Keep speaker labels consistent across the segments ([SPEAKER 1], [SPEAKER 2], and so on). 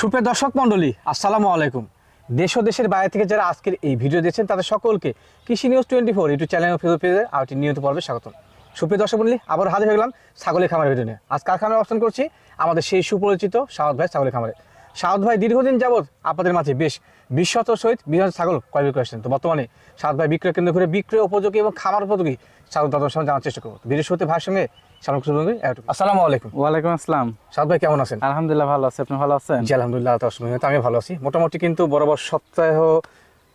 [SPEAKER 1] সুপ্রিয় দর্শক মণ্ডলী, আসসালামু আলাইকুম। দেশ ও দেশের বাইরে থেকে যারা আজকের এই ভিডিও দেখছেন, তাদের সকলকে কৃষি news twenty four YouTube channel Facebook পেজে একটি নিয়মিত পর্বে স্বাগত সুপ্রিয় দর্শক মণ্ডলী আবার হাজির হয়ে গেলাম ছাগলের খামারের ভিডিও নিয়ে। আজ কারখানায় অবস্থান করছি আমাদের সেই সুপরিচিত সাউদ ভাই ছাগলের খামারে। সাউদ ভাই দীর্ঘদিন যাবৎ আপনাদের মাঝে বেশ বিশ্বত সহিত বিভিন্ন ছাগল ক্রয় বিক্রয় করেছেন। তো বর্তমানে সাউদ ভাই বিক্রয় কেন্দ্র করে বিক্রয় উপযোগী এবং খামার উপযোগী ছাগল তাদের সঙ্গে জানার চেষ্টা করব। ভিডিও শুরুতে ভাইয়ের সঙ্গে আসসালামু আলাইকুম।
[SPEAKER 2] ওয়ালাইকুম আসসালাম।
[SPEAKER 1] ভাই কেমন আছেন?
[SPEAKER 2] আলহামদুলিল্লাহ ভালো আছে। আপনি ভালো আছেন?
[SPEAKER 1] জি আলহামদুলিল্লাহ আমি ভালো আছি। মোটামুটি কিন্তু বরাবর সপ্তাহ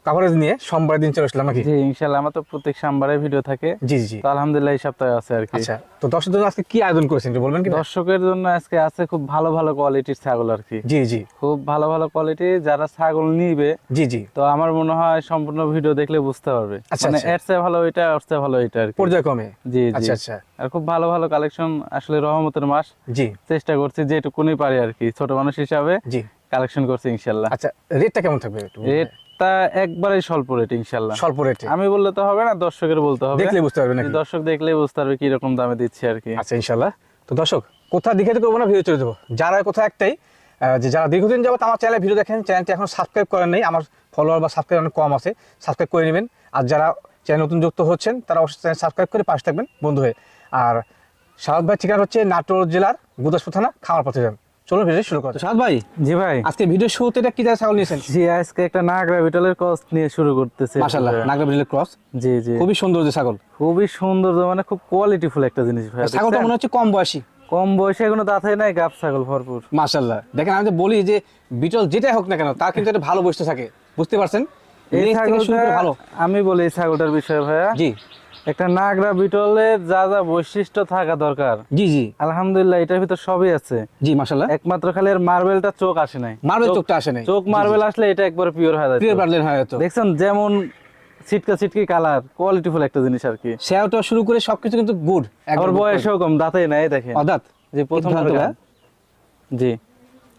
[SPEAKER 1] কাভারেজ নিয়ে সোমবার দিন চলে আসলাম নাকি?
[SPEAKER 2] জি ইনশাল্লাহ আমার তো প্রত্যেক সোমবারে ভিডিও থাকে।
[SPEAKER 1] জি জি
[SPEAKER 2] তো আলহামদুলিল্লাহ এই সপ্তাহে আছে আর কি।
[SPEAKER 1] আচ্ছা তো দর্শকদের জন্য আজকে কি আয়োজন করেছেন একটু বলবেন কি
[SPEAKER 2] দর্শকের জন্য আজকে আছে খুব ভালো ভালো কোয়ালিটির ছাগল আর কি।
[SPEAKER 1] জি জি।
[SPEAKER 2] খুব ভালো ভালো কোয়ালিটি যারা ছাগল নিবে
[SPEAKER 1] জি জি।
[SPEAKER 2] তো আমার মনে হয় সম্পূর্ণ ভিডিও দেখলে বুঝতে পারবে।
[SPEAKER 1] আচ্ছা,
[SPEAKER 2] মানে
[SPEAKER 1] আচ্ছা।
[SPEAKER 2] এর চেয়ে ভালো এটা ওর চেয়ে ভালো এটা আর কি।
[SPEAKER 1] পর্যায়ক্রমে?
[SPEAKER 2] জি জি।
[SPEAKER 1] আচ্ছা আচ্ছা।
[SPEAKER 2] আর খুব ভালো ভালো কালেকশন আসলে রহমতের মাস।
[SPEAKER 1] জি।
[SPEAKER 2] চেষ্টা করছি যেটুকুনি পারি আর কি ছোট মানুষ হিসাবে
[SPEAKER 1] জি।
[SPEAKER 2] কালেকশন করছি ইনশাল্লাহ
[SPEAKER 1] আচ্ছা রেটটা কেমন থাকবে একটু
[SPEAKER 2] রেটটা একবারেই স্বল্প রেট ইনশাল্লাহ
[SPEAKER 1] স্বল্প রেটে।
[SPEAKER 2] আমি বললে তো হবে না দর্শকের বলতে হবে।
[SPEAKER 1] দেখলে বুঝতে পারবেন নাকি
[SPEAKER 2] দর্শক দেখলেই বুঝতে পারবে কি রকম দামে দিচ্ছি আর কি।
[SPEAKER 1] আচ্ছা ইনশাল্লাহ তো দর্শক কোথা দিকে করব না ভিডিও চলে দেবো। যারা কোথাও একটাই যে যারা দীর্ঘদিন যাবত আমার চ্যানেলে ভিডিও দেখেন চ্যানেলটি এখন সাবস্ক্রাইব করেন নেই আমার ফলোয়ার বা সাবস্ক্রাইব অনেক কম আছে সাবস্ক্রাইব করে নেবেন। আর যারা চ্যানেল নতুন যুক্ত হচ্ছেন তারা অবশ্যই চ্যানেল সাবস্ক্রাইব করে পাশে থাকবেন বন্ধু হয়ে। আর সাহাদ ভাই ঠিকানা হচ্ছে নাটোর জেলার গুদাসপুর থানা খামার পথে যান চলুন ভিডিও শুরু করতে সাহাদ ভাই
[SPEAKER 2] জি ভাই।
[SPEAKER 1] আজকে ভিডিও শুরুতে এটা কি ছাগল নিয়েছেন?
[SPEAKER 2] জি আজকে একটা নাগরা বিটলের কস্ট নিয়ে শুরু করতেছে।
[SPEAKER 1] মাশাল্লাহ নাগরা বিলের ক্রস
[SPEAKER 2] জি জি।
[SPEAKER 1] খুবই সুন্দর যে ছাগল।
[SPEAKER 2] খুবই সুন্দর মানে খুব কোয়ালিটিফুল একটা জিনিস ভাই।
[SPEAKER 1] ছাগলটা মনে হচ্ছে কম বয়সী।
[SPEAKER 2] কম বয়সে কোনো দাঁতাই নাই গাব ছাগল ভরপুর।
[SPEAKER 1] মাশাল্লাহ দেখেন আমি তো বলি যে বিটল যেটাই হোক না কেন তার কিন্তু একটা ভালো বসতে থাকে। বুঝতে পারছেন?
[SPEAKER 2] এই
[SPEAKER 1] করে
[SPEAKER 2] ছাগলটা
[SPEAKER 1] ভালো।
[SPEAKER 2] আমি বলি এই ছাগলটার বিষয়ে ভাইয়া।
[SPEAKER 1] জি।
[SPEAKER 2] একটা নাগরা বিটলের যা যা বৈশিষ্ট্য থাকা দরকার।
[SPEAKER 1] জি জি।
[SPEAKER 2] আলহামদুলিল্লাহ এটার ভিতর সবই আছে।
[SPEAKER 1] জি মাশাল্লাহ
[SPEAKER 2] একমাত্র খালি এর মার্বেলটা চোখ আসে নাই।
[SPEAKER 1] মার্বেল চোখটা আসে নাই।
[SPEAKER 2] চোখ মার্বেল আসলে এটা একবার পিওর হয়ে যায়
[SPEAKER 1] প্রিয় বার্লেন হয় হয়তো
[SPEAKER 2] দেখছেন যেমন ছিটকা ছিটকি কালার কোয়ালিটিফুল একটা জিনিস আর কি।
[SPEAKER 1] সেওটা শুরু করে সবকিছু কিন্তু গুড
[SPEAKER 2] একবার বয়সেও কম দাঁতেই নাই দেখেন।
[SPEAKER 1] অদাত।
[SPEAKER 2] প্রথমবার
[SPEAKER 1] দাঁত
[SPEAKER 2] জি।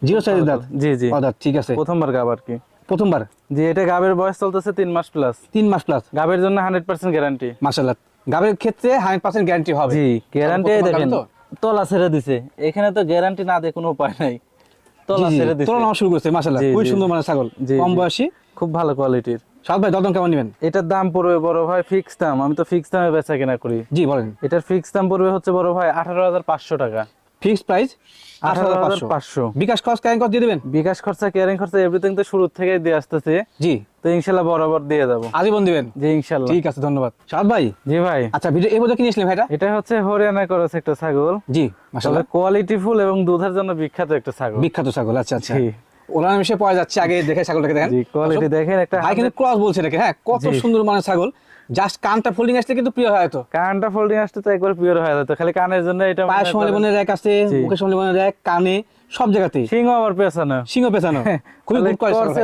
[SPEAKER 1] জিও সাইজের দাঁত?
[SPEAKER 2] জি জি।
[SPEAKER 1] অদাত ঠিক আছে।
[SPEAKER 2] প্রথমবার গাব আর কি।
[SPEAKER 1] প্রথমবার?
[SPEAKER 2] জি এটা গাবের বয়স চলতেছে তিন মাস প্লাস
[SPEAKER 1] তিন মাস প্লাস
[SPEAKER 2] গাবের জন্য হান্ড্রেড পার্সেন্ট গ্যারান্টি
[SPEAKER 1] মাশাল্লাহ গাবের ক্ষেত্রে হান্ড্রেড পার্সেন্ট গ্যারান্টি হবে।
[SPEAKER 2] জি গ্যারান্টি দেখেন তলা ছেড়ে দিছে। এখানে তো গ্যারান্টি না দিয়ে কোনো উপায় নাই। তলা ছেড়ে দিছে।
[SPEAKER 1] তোলা শুরু করছে খুবই
[SPEAKER 2] জি।
[SPEAKER 1] সুন্দর মানে ছাগল। কম বয়সী।
[SPEAKER 2] খুব ভালো কোয়ালিটির
[SPEAKER 1] সাদ ভাই দদন কেমন নেবেন?
[SPEAKER 2] এটার দাম পড়বে বড় ভাই ফিক্স দাম। আমি তো ফিক্স দামে বেচা কেনা করি।
[SPEAKER 1] জি বলেন।
[SPEAKER 2] এটার ফিক্স দাম পড়বে হচ্ছে বড় ভাই আঠারো হাজার পাঁচশো টাকা।
[SPEAKER 1] ফিক্সড প্রাইস
[SPEAKER 2] আঠারো হাজার পাঁচশো।
[SPEAKER 1] বিকাশ খরচ ক্যারিং খরচ দিয়ে দেবেন?
[SPEAKER 2] বিকাশ খরচা কেয়ারিং খরচা এভরিথিং তো শুরু থেকে দিয়ে আসতেছে।
[SPEAKER 1] জি।
[SPEAKER 2] তো ইনশাল্লাহ বরাবর দিয়ে যাব
[SPEAKER 1] আজীবন দিবেন?
[SPEAKER 2] জি ইনশাল্লাহ।
[SPEAKER 1] ঠিক আছে ধন্যবাদ। সাদ ভাই?
[SPEAKER 2] জি ভাই।
[SPEAKER 1] আচ্ছা ভিডিও এই বছর কিনেছিলেন ভাইটা?
[SPEAKER 2] এটা হচ্ছে হরিয়ানা করেছে একটা ছাগল।
[SPEAKER 1] জি মাশাআল্লাহ।
[SPEAKER 2] এবং দুধের জন্য বিখ্যাত একটা ছাগল।
[SPEAKER 1] বিখ্যাত ছাগল আচ্ছা আচ্ছা। ওলান মিশে পাওয়া যাচ্ছে আগে দেখে ছাগলটাকে দেখেন।
[SPEAKER 2] জি কোয়ালিটি দেখেন একটা
[SPEAKER 1] ভাই কিন্তু ক্রস বলছে নাকি হ্যাঁ কত সুন্দর মানে ছাগল। জাস্ট কানটা ফোল্ডিং আসলে কিন্তু প্রিয় হয় তো।
[SPEAKER 2] কানটা ফোল্ডিং আসতে তো একবার পিওর হয়ে যেত খালি কানের জন্য এটা
[SPEAKER 1] পায়ের
[SPEAKER 2] করেন-
[SPEAKER 1] বনে র্যাক আছে মুখের সমানে বনে র্যাক কানে সব জায়গাতেই।
[SPEAKER 2] সিংহ আবার পেছানো।
[SPEAKER 1] সিংহ পেছানো। খুবই গুড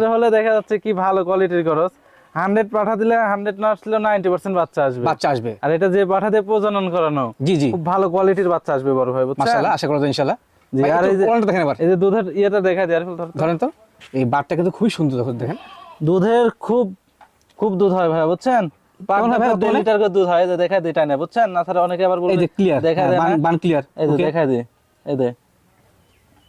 [SPEAKER 2] হলে দেখা যাচ্ছে কি ভালো কোয়ালিটির খরচ হান্ড্রেড পাঠা দিলে হান্ড্রেড না আসলে নাইনটি পার্সেন্ট বাচ্চা আসবে।
[SPEAKER 1] বাচ্চা আসবে।
[SPEAKER 2] আর এটা যে পাঠা দিয়ে প্রজনন করানো
[SPEAKER 1] জি জি।
[SPEAKER 2] খুব ভালো কোয়ালিটির বাচ্চা আসবে বড় ভাই বুঝছেন?
[SPEAKER 1] মাশাআল্লাহ আশা করা যায় ইনশাআল্লাহ।
[SPEAKER 2] জি, আর এই যে-
[SPEAKER 1] দেখেন এবার।
[SPEAKER 2] এই যে দুধের ইয়েটা দেখা যায় আর
[SPEAKER 1] ধরেন তো এই বারটা কিন্তু খুবই সুন্দর দেখেন।
[SPEAKER 2] দুধের খুব খুব দুধ হয় ভাই বুঝছেন? পাঁচ
[SPEAKER 1] কেমন হয় ভাই
[SPEAKER 2] দু
[SPEAKER 1] বর্তমানে?
[SPEAKER 2] লিটার করে দুধ হয় দেখা দিই টাইনা বুঝছেন? না তাহলে অনেকে আবার বলবে
[SPEAKER 1] এই যে ক্লিয়ার
[SPEAKER 2] দেখা যায়
[SPEAKER 1] বান ক্লিয়ার
[SPEAKER 2] এই যে দেখা দিই এই দে।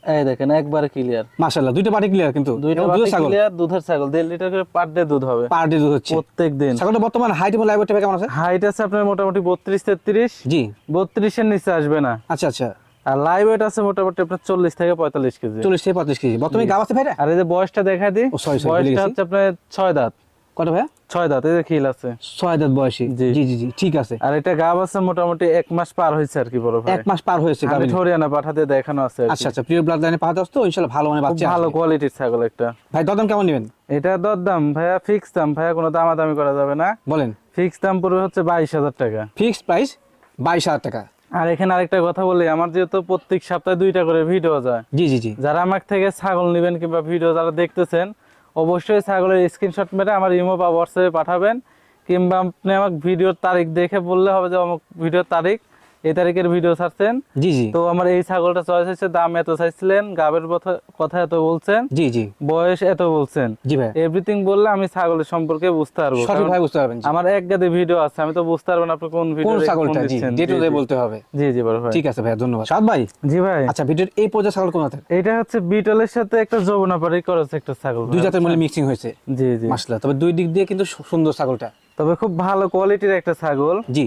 [SPEAKER 2] এই দেখেন একবারে ক্লিয়ার
[SPEAKER 1] মাশাআল্লাহ দুইটা বাটি ক্লিয়ার কিন্তু।
[SPEAKER 2] দুইটা
[SPEAKER 1] এবং
[SPEAKER 2] বাটি
[SPEAKER 1] দুধের ছাগল।
[SPEAKER 2] ক্লিয়ার দুধের ছাগল। দেড় লিটার করে পার ডে দুধ হবে।
[SPEAKER 1] পার ডে দুধ হচ্ছে।
[SPEAKER 2] প্রত্যেক দিন।
[SPEAKER 1] ছাগলটা বর্তমান হাইট এবং লাইভ কেমন আছে?
[SPEAKER 2] হাইট আছে আপনার মোটামুটি বত্রিশ তেত্রিশ।
[SPEAKER 1] জি।
[SPEAKER 2] বত্রিশের নিচে আসবে না।
[SPEAKER 1] আচ্ছা আচ্ছা।
[SPEAKER 2] আর লাইভ ওয়েট আছে মোটামুটি আপনার চল্লিশ থেকে পঁয়তাল্লিশ কেজি।
[SPEAKER 1] চল্লিশ থেকে পঁয়ত্রিশ কেজি। বর্তমানে গাব আছে ভাইটা
[SPEAKER 2] আর এই যে বয়সটা দেখা দিই বয়সটা হচ্ছে আপনার ছয় দাঁত।
[SPEAKER 1] কত ভাইয়া?
[SPEAKER 2] ছয় দাঁত এই খিল আছে।
[SPEAKER 1] ছয় দাঁত বয়সী।
[SPEAKER 2] জি।
[SPEAKER 1] জি জি জি ঠিক আছে।
[SPEAKER 2] আর এটা গাব আছে মোটামুটি এক মাস পার হয়েছে আর কি বড় ভাই।
[SPEAKER 1] এক মাস পার হয়েছে
[SPEAKER 2] আমি হরিয়ানা পাঠাতে দেখানো আছে
[SPEAKER 1] আচ্ছা আচ্ছা প্রিয় ব্লাড লাইনে পাওয়া যাচ্ছে ইনশাআল্লাহ ভালো মানে বাচ্চা
[SPEAKER 2] ভালো কোয়ালিটির ছাগল একটা।
[SPEAKER 1] ভাই দদম কেমন নেবেন?
[SPEAKER 2] এটা দরদাম ভাইয়া ফিক্স দাম ভাইয়া কোনো দামাদামি করা যাবে না।
[SPEAKER 1] বলেন।
[SPEAKER 2] ফিক্স দাম পড়বে হচ্ছে বাইশ হাজার টাকা।
[SPEAKER 1] প্রাইস বাইশ হাজার টাকা।
[SPEAKER 2] আর এখানে আরেকটা কথা বলি আমার যেহেতু প্রত্যেক সপ্তাহে দুইটা করে ভিডিও যায়।
[SPEAKER 1] জি জি জি।
[SPEAKER 2] যারা আমার থেকে ছাগল নেবেন কিংবা ভিডিও যারা দেখতেছেন অবশ্যই ছাগলের স্ক্রিনশট মেরে আমার ইমো বা হোয়াটসঅ্যাপে পাঠাবেন, কিংবা আপনি আমাকে ভিডিওর তারিখ দেখে বললে হবে যে অমুক ভিডিওর তারিখ। এই তারিখের ভিডিও ছাড়ছেন?
[SPEAKER 1] জি জি।
[SPEAKER 2] তো আমার এই ছাগলটা চয়েস হয়েছে দাম এত চাইছিলেন গাবের কথা এত বলছেন
[SPEAKER 1] জি জি।
[SPEAKER 2] বয়স এত বলছেন।
[SPEAKER 1] জি ভাই।
[SPEAKER 2] এভরিথিং বললে আমি ছাগলের সম্পর্কে বুঝতে পারব।
[SPEAKER 1] সঠিক ভাই বুঝতে পারবেন
[SPEAKER 2] আমার এক গাদে ভিডিও আছে আমি তো বুঝতে পারব না আপনি কোন ভিডিও
[SPEAKER 1] কোন ছাগলটা জি ডে টু ডে বলতে হবে।
[SPEAKER 2] জি জি বড় ভাই।
[SPEAKER 1] ঠিক আছে ভাই ধন্যবাদ। সাদ ভাই?
[SPEAKER 2] জি ভাই।
[SPEAKER 1] আচ্ছা ভিডিওর এই পর্যায়ে ছাগল কোন জাতের
[SPEAKER 2] এটা হচ্ছে বিটলের সাথে একটা যৌবনাপাড়ি করেছে একটা ছাগল।
[SPEAKER 1] দুই জাতের মধ্যে মিক্সিং হয়েছে।
[SPEAKER 2] জি জি।
[SPEAKER 1] মাসলা তবে দুই দিক দিয়ে কিন্তু সুন্দর ছাগলটা।
[SPEAKER 2] তবে খুব ভালো কোয়ালিটির একটা ছাগল।
[SPEAKER 1] জি।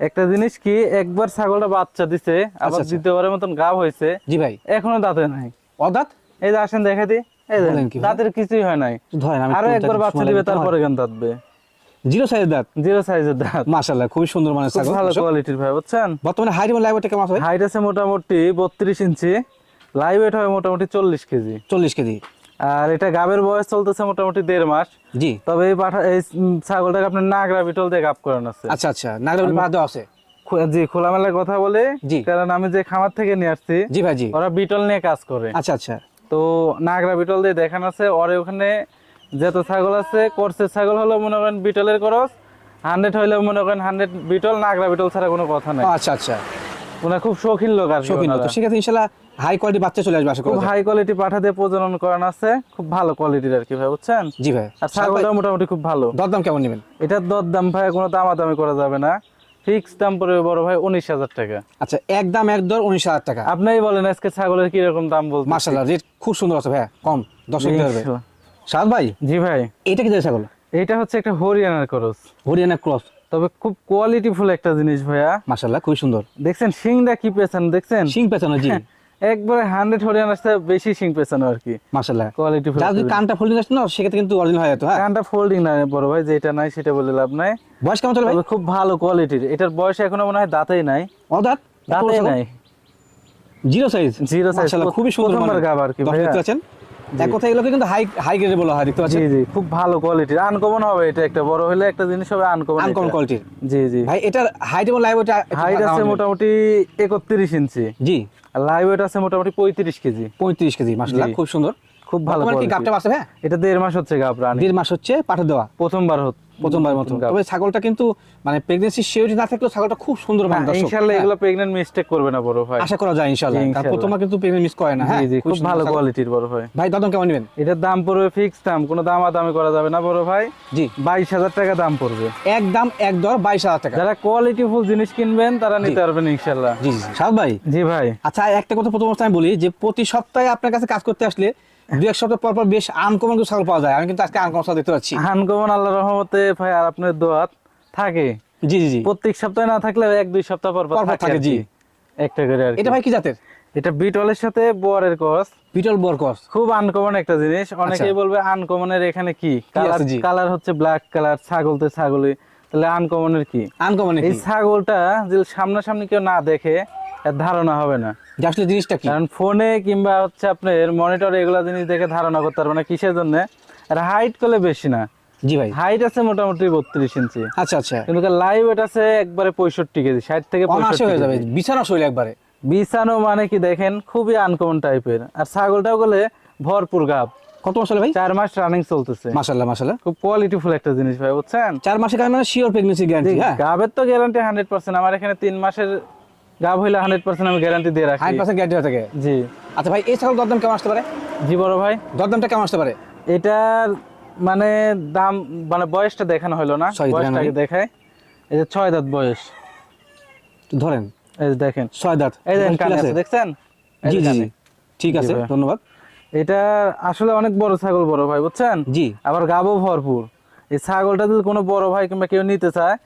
[SPEAKER 2] একটা জিনিস কি একবার ছাগলটা বাচ্চা দিছে আবার
[SPEAKER 1] আচ্ছা।
[SPEAKER 2] দ্বিতীয়বারের মতন গাব হয়েছে।
[SPEAKER 1] জি ভাই।
[SPEAKER 2] এখনও দাঁতে নাই।
[SPEAKER 1] অদাত?
[SPEAKER 2] এই যে আসেন দেখা দি এই যে
[SPEAKER 1] বলেন কি ভাই?
[SPEAKER 2] দাঁতের কিছুই হয় নাই।
[SPEAKER 1] আরও
[SPEAKER 2] একবার বাচ্চা দিবে তারপরে গান দাঁতবে
[SPEAKER 1] জিরো সাইজ দাঁত?
[SPEAKER 2] জিরো সাইজের দাঁত।
[SPEAKER 1] মাশাআল্লাহ খুবই সুন্দর
[SPEAKER 2] খুব
[SPEAKER 1] ছাগল।
[SPEAKER 2] ভালো কোয়ালিটির ভাই বুঝছেন?
[SPEAKER 1] বর্তমানে হাইট এবং লাইভটা কেমন আছে
[SPEAKER 2] হাইট আছে মোটামুটি বত্রিশ ইঞ্চি লাইভ ওয়েট হয় মোটামুটি চল্লিশ কেজি।
[SPEAKER 1] চল্লিশ কেজি।
[SPEAKER 2] আর এটা গাবের বয়স চলতেছে মোটামুটি দেড় মাস।
[SPEAKER 1] জি।
[SPEAKER 2] তবে এই পাঠা এই ছাগলটাকে আপনার নাগরা বিটল দিয়ে গাপ করানো আছে।
[SPEAKER 1] আচ্ছা আচ্ছা নাগরাবাড়ি পাহাড় দেওয়া আছে।
[SPEAKER 2] জি খোলামেলা কথা বলে। কারণ আমি যে খামার থেকে নিয়ে আসছি
[SPEAKER 1] জি ভাই জি।
[SPEAKER 2] ওরা বিটল নিয়ে কাজ করে।
[SPEAKER 1] আচ্ছা আচ্ছা।
[SPEAKER 2] তো নাগরা বিটল দিয়ে দেখানো আছে ওরে ওখানে যত ছাগল আছে কোর্সের ছাগল হলো মনে করেন বিটলের খরচ হান্ড্রেড হইলে মনে করেন হান্ড্রেড বিটল নাগরা বিটল ছাড়া কোনো কথা নাই।
[SPEAKER 1] আচ্ছা আচ্ছা।
[SPEAKER 2] ওনার খুব শৌখিন লোক আর
[SPEAKER 1] শৌখিন। তো সেক্ষেত্রে ইনশাল্লাহ হাই কোয়ালিটি বাচ্চা চলে আসবে আশা
[SPEAKER 2] খুব
[SPEAKER 1] করি
[SPEAKER 2] হাই কোয়ালিটি পাঠা দিয়ে প্রজনন করানো আছে খুব ভালো কোয়ালিটির আর কি ভাই বুঝছেন?
[SPEAKER 1] জি ভাই।
[SPEAKER 2] আর ছাগলটা মোটামুটি খুব ভালো।
[SPEAKER 1] দরদাম কেমন নেবেন?
[SPEAKER 2] এটার দর দাম ভাই কোনো দামাদামি করা যাবে না। ফিক্স দাম পড়বে বড় ভাই উনিশ হাজার টাকা।
[SPEAKER 1] আচ্ছা এক দাম এক দর উনিশ হাজার টাকা।
[SPEAKER 2] আপনিই বলেন আজকে ছাগলের কীরকম দাম বলতে
[SPEAKER 1] মার্শাল্লাহ রেট খুব সুন্দর আছে ভাই কম দেবে সাদ ভাই
[SPEAKER 2] জি ভাই।
[SPEAKER 1] এটা কি ছাগল?
[SPEAKER 2] এটা হচ্ছে একটা হরিয়ানার খরচ
[SPEAKER 1] হরিয়ানা ক্রস।
[SPEAKER 2] তবে খুব কোয়ালিটিফুল একটা জিনিস ভাইয়া।
[SPEAKER 1] মার্শাল্লাহ খুব সুন্দর।
[SPEAKER 2] দেখছেন শিংটা কি পেছান দেখছেন?
[SPEAKER 1] শিং পেছানো জি।
[SPEAKER 2] একবারে হান্ড্রেড হরিয়ানার সাথে বেশি শিং পেছানো আর কি।
[SPEAKER 1] মার্শাল্লাহ
[SPEAKER 2] কোয়ালিটিফুল
[SPEAKER 1] যার যদি কানটা আসছে না সেক্ষেত্রে কিন্তু অরিজিনাল হয়ে যেত হ্যাঁ?
[SPEAKER 2] কানটা ফোল্ডিং না বড় ভাই যেটা নাই সেটা বলে লাভ নাই।
[SPEAKER 1] বয়স কেমন চলে ভাই?
[SPEAKER 2] খুব ভালো কোয়ালিটির এটার বয়স এখনও মনে হয় দাঁতেই নাই।
[SPEAKER 1] অদাত?
[SPEAKER 2] দাঁতেই নাই।
[SPEAKER 1] জিরো সাইজ
[SPEAKER 2] size,
[SPEAKER 1] মার্শাল্লাহ খুবই সুন্দর।
[SPEAKER 2] গাব আর কি
[SPEAKER 1] পাচ্ছেন? এক কথা এগুলোকে কিন্তু হাই হাই গ্রেডে বলা হয় দেখতে পাচ্ছেন?
[SPEAKER 2] জি খুব ভালো কোয়ালিটির আনকমন হবে এটা একটা বড় হলে একটা জিনিস হবে আনকমন
[SPEAKER 1] আনকমন কোয়ালিটির
[SPEAKER 2] জি জি।
[SPEAKER 1] ভাই এটার হাইট এবং লাইভ
[SPEAKER 2] হাইট আছে মোটামুটি একত্রিশ ইঞ্চি।
[SPEAKER 1] জি।
[SPEAKER 2] লাইভ ওয়েট আছে মোটামুটি পঁয়ত্রিশ কেজি।
[SPEAKER 1] পঁয়ত্রিশ কেজি
[SPEAKER 2] মাসাল্লাহ
[SPEAKER 1] খুব সুন্দর।
[SPEAKER 2] খুব ভালো
[SPEAKER 1] আছে হ্যাঁ
[SPEAKER 2] এটা দেড় মাস হচ্ছে গাব রানি
[SPEAKER 1] দেড় মাস হচ্ছে পাঠে দেওয়া?
[SPEAKER 2] প্রথমবার
[SPEAKER 1] প্রথমবার মতো তবে ছাগলটা কিন্তু মানে সিওরিটি না থাকলেও ছাগলটা খুব সুন্দর দর্শক।
[SPEAKER 2] ইনশাআল্লাহ
[SPEAKER 1] হ্যাঁ,
[SPEAKER 2] এগুলো প্রেগন্যান্ট মিস্টেক করবে না বড় ভাই।
[SPEAKER 1] আশা করা যায় ইনশাআল্লাহ। কারণ কিন্তু প্রেগনেন্ট মিস করে না হ্যাঁ?
[SPEAKER 2] খুব ভালো কোয়ালিটির বড় ভাই।
[SPEAKER 1] ভাই দাদন কেমন নেবেন?
[SPEAKER 2] এটার দাম পড়বে ফিক্স দাম কোনো দামাদামি করা যাবে না বড় ভাই।
[SPEAKER 1] জি।
[SPEAKER 2] বাইশ হাজার টাকা দাম পড়বে।
[SPEAKER 1] এক দাম এক দর বাইশ হাজার টাকা।
[SPEAKER 2] যারা কোয়ালিটি ফুল জিনিস কিনবেন তারা নিতে পারবেন ইনশাল্লাহ
[SPEAKER 1] জি জি। সাদ ভাই?
[SPEAKER 2] জি ভাই।
[SPEAKER 1] আচ্ছা একটা কথা প্রথম অবস্থায় আমি বলি যে প্রতি সপ্তাহে আপনার কাছে কাজ করতে আসলে দু এক সপ্তাহ পর পর বেশ আনকমন কিছু ছাগল পাওয়া যায়। আমি কিন্তু আজকে আনকমন ছাগল দেখতে পাচ্ছি।
[SPEAKER 2] আনকমন আল্লাহ রহমতে ভাই আর আপনার দোয়াত থাকে।
[SPEAKER 1] জি জি
[SPEAKER 2] প্রত্যেক সপ্তাহে না থাকলে এক দুই সপ্তাহ পর পর থাকে
[SPEAKER 1] জি।
[SPEAKER 2] একটা করে আর
[SPEAKER 1] এটা ভাই কি জাতের?
[SPEAKER 2] এটা বিটলের সাথে বোয়ারের কস
[SPEAKER 1] পিটল বরকস
[SPEAKER 2] খুব আনকমন একটা জিনিস। অনেকেই বলবে আনকমনের এখানে কি? কালার কালার হচ্ছে ব্ল্যাক কালার ছাগল তো ছাগলই। তাহলে আনকমনের কি?
[SPEAKER 1] আনকমন
[SPEAKER 2] এই ছাগলটা যদি সামনাসামনি কেউ না দেখে ধারণা হবে না।
[SPEAKER 1] যে আসলে জিনিসটা কি?
[SPEAKER 2] কারণ ফোনে কিংবা হচ্ছে আপনার মনিটরে এগুলা জিনিস দেখে ধারণা করতে পারবে না। কিসের জন্য? আর হাইট করলে বেশি না।
[SPEAKER 1] জি ভাই।
[SPEAKER 2] হাইট আছে মোটামুটি বত্রিশ ইঞ্চি।
[SPEAKER 1] আচ্ছা আচ্ছা।
[SPEAKER 2] কিন্তু লাইভ আছে একবারে পঁয়ষট্টি কেজি ষাট থেকে পঁয়ষট্টি
[SPEAKER 1] হয়ে যাবে। বিছানা শৈল একবারে।
[SPEAKER 2] বিছানো মানে কি দেখেন খুবই আনকমন টাইপের আর ছাগলটাও গেলে ভরপুর গাব।
[SPEAKER 1] কত মাস ভাই?
[SPEAKER 2] চার মাস রানিং চলতেছে।
[SPEAKER 1] মাশাল্লাহ মাশাল্লাহ
[SPEAKER 2] খুব কোয়ালিটিফুল একটা জিনিস ভাই বুঝছেন?
[SPEAKER 1] চার মাসের কারণে শিওর প্রেগনেন্সি গ্যারান্টি হ্যাঁ?
[SPEAKER 2] গাবের তো গ্যারান্টি হান্ড্রেড পার্সেন্ট আমার এখানে তিন মাসের গাব হইলে হান্ড্রেড পার্সেন্ট আমি গ্যারান্টি দিয়ে রাখি।
[SPEAKER 1] হান্ড্রেড পার্সেন্ট গ্যারান্টি থাকে।
[SPEAKER 2] জি।
[SPEAKER 1] আচ্ছা ভাই এই ছাগল দরদাম কেমন আসতে পারে?
[SPEAKER 2] জি বড় ভাই।
[SPEAKER 1] দরদামটা কেমন আসতে পারে?
[SPEAKER 2] এটার মানে দাম মানে বয়সটা দেখানো হলো না। বয়সটাকে দেখায় এই যে ছয় দাঁত বয়স।
[SPEAKER 1] ধরেন।
[SPEAKER 2] এই দেখেন।
[SPEAKER 1] ছয় দাঁত।
[SPEAKER 2] এই দেখেন কানে
[SPEAKER 1] আছে?
[SPEAKER 2] দেখছেন?
[SPEAKER 1] জি জি ঠিক আছে। ধন্যবাদ।
[SPEAKER 2] এটা আসলে অনেক বড় ছাগল বড় ভাই বুঝছেন?
[SPEAKER 1] জি।
[SPEAKER 2] আবার গাবও ভরপুর। এই ছাগলটা যদি কোনো বড় ভাই কিংবা কেউ নিতে চায়